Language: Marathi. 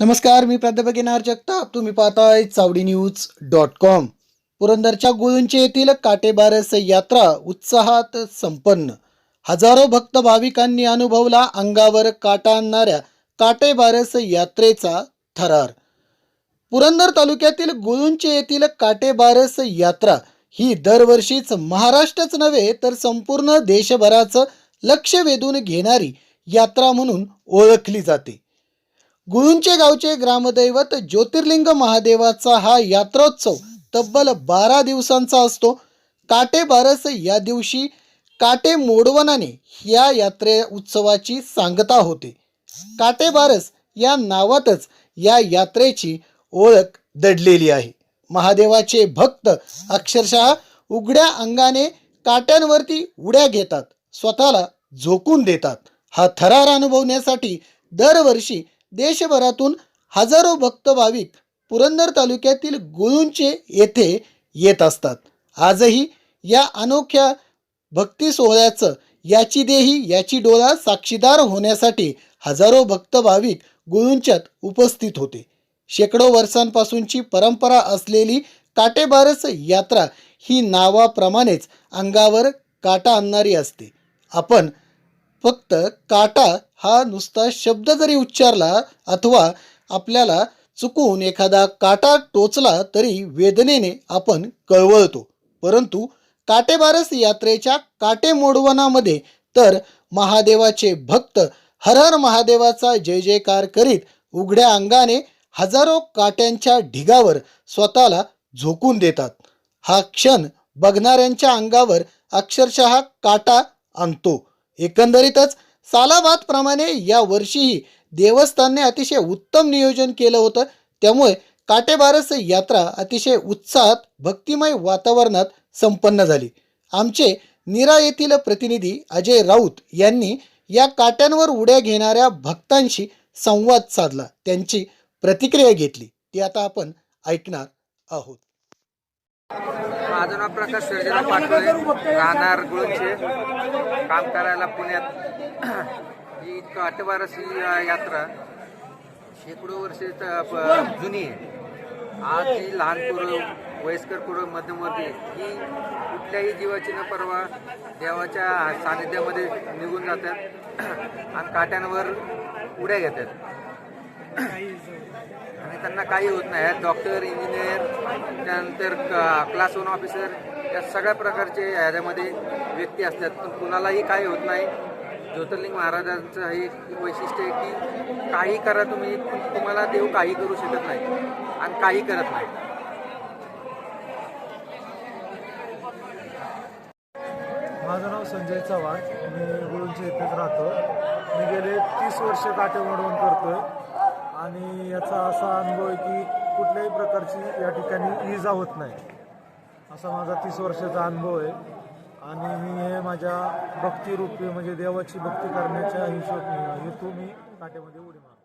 नमस्कार मी प्राध्यापक येणार जगताप. तुम्ही पाहताय चावडी न्यूज डॉट कॉम. पुरंदरच्या गुळुंचे येथील काटेबारस यात्रा उत्साहात संपन्न. हजारो भक्त भाविकांनी अनुभवला अंगावर काटा आणणाऱ्या काटेबारस यात्रेचा थरार. पुरंदर तालुक्यातील गुळुंचे येथील काटेबारस यात्रा ही दरवर्षीच महाराष्ट्रच नव्हे तर संपूर्ण देशभराचं लक्ष वेधून घेणारी यात्रा म्हणून ओळखली जाते. गुळुंचे गावचे ग्रामदैवत ज्योतिर्लिंग महादेवाचा हा यात्रोत्सव तब्बल बारा दिवसांचा असतो. काटे बारस या दिवशी काटे मोडवनाने या यात्रे उत्सवाची सांगता होते. काटे बारस या नावातच या यात्रेची ओळख दडलेली आहे. महादेवाचे भक्त अक्षरशः उघड्या अंगाने काट्यांवरती उड्या घेतात स्वतःला झोकून देतात. हा थरार अनुभवण्यासाठी दरवर्षी देशभरातून हजारो भक्त भाविक पुरंदर तालुक्यातील गुळुंचे येथे येत असतात. आजही या अनोख्या भक्ती सोहळ्याचं याची देही याची डोळा साक्षीदार होण्यासाठी हजारो भक्त भाविक गुळुंच्यात उपस्थित होते. शेकडो वर्षांपासूनची परंपरा असलेली काटेबारस यात्रा ही नावाप्रमाणेच अंगावर काटा आणणारी असते. आपण फक्त काटा हा नुसता शब्द जरी उच्चारला अथवा आपल्याला चुकून एखादा काटा टोचला तरी वेदनेने आपण कळवळतो. परंतु काटेबारस यात्रेच्या काटेमोडवनामध्ये तर महादेवाचे भक्त हर हर महादेवाचा जय जयकार करीत उघड्या अंगाने हजारो काट्यांच्या ढिगावर स्वतःला झोकून देतात. हा क्षण बघणाऱ्यांच्या अंगावर अक्षरशः काटा आणतो. एकंदरीतच सालाबादप्रमाणे या वर्षीही देवस्थानने अतिशय उत्तम नियोजन केलं होतं. त्यामुळे काटेबारस यात्रा अतिशय उत्साहात भक्तिमय वातावरणात संपन्न झाली. आमचे निरा येथील प्रतिनिधी अजय राऊत यांनी या काट्यांवर उड्या घेणाऱ्या भक्तांशी संवाद साधला. त्यांची प्रतिक्रिया घेतली. ती आता आपण ऐकणार आहोत. माझं नाव प्रकाश सर्जना पाटोळे राहणार गुळचे. काम करायला पुण्यात. ही काटेबारस ही यात्रा. शेकडो वर्षे प- जुनी आहे. आज ही लहान पोरं वयस्कर पोरं मध्यमवर्गीय ही कुठल्याही जीवाची न परवा देवाच्या सानिध्यामध्ये निघून जातात. आणि काट्यांवर उड्या घेतात. आणि त्यांना काही होत नाही. डॉक्टर इंजिनियर त्यानंतर क्लास वन ऑफिसर या सगळ्या प्रकारचे ह्याच्यामध्ये व्यक्ती असतात. पण कुणालाही काही होत नाही. ज्योतिर्लिंग महाराजांचं हे वैशिष्ट्य आहे की काही करा तुम्ही पण तुम्हाला देव काही करू शकत नाही आणि काही करत नाही. माझं नाव संजय चव्हाण. मी गुळूंच्या इथेच राहतो. मी गेले तीस वर्ष काटे वडवण करतोय. आणि याचा असा अनुभव आहे की कुठल्याही प्रकारची या ठिकाणी इजा होत नाही. असा माझा तीस वर्षाचा अनुभव आहे. आणि मी हे माझ्या भक्तिरूपी म्हणजे देवाची भक्ती करण्याच्या हिशोब हेतू मी काट्यामध्ये उडी मारतो.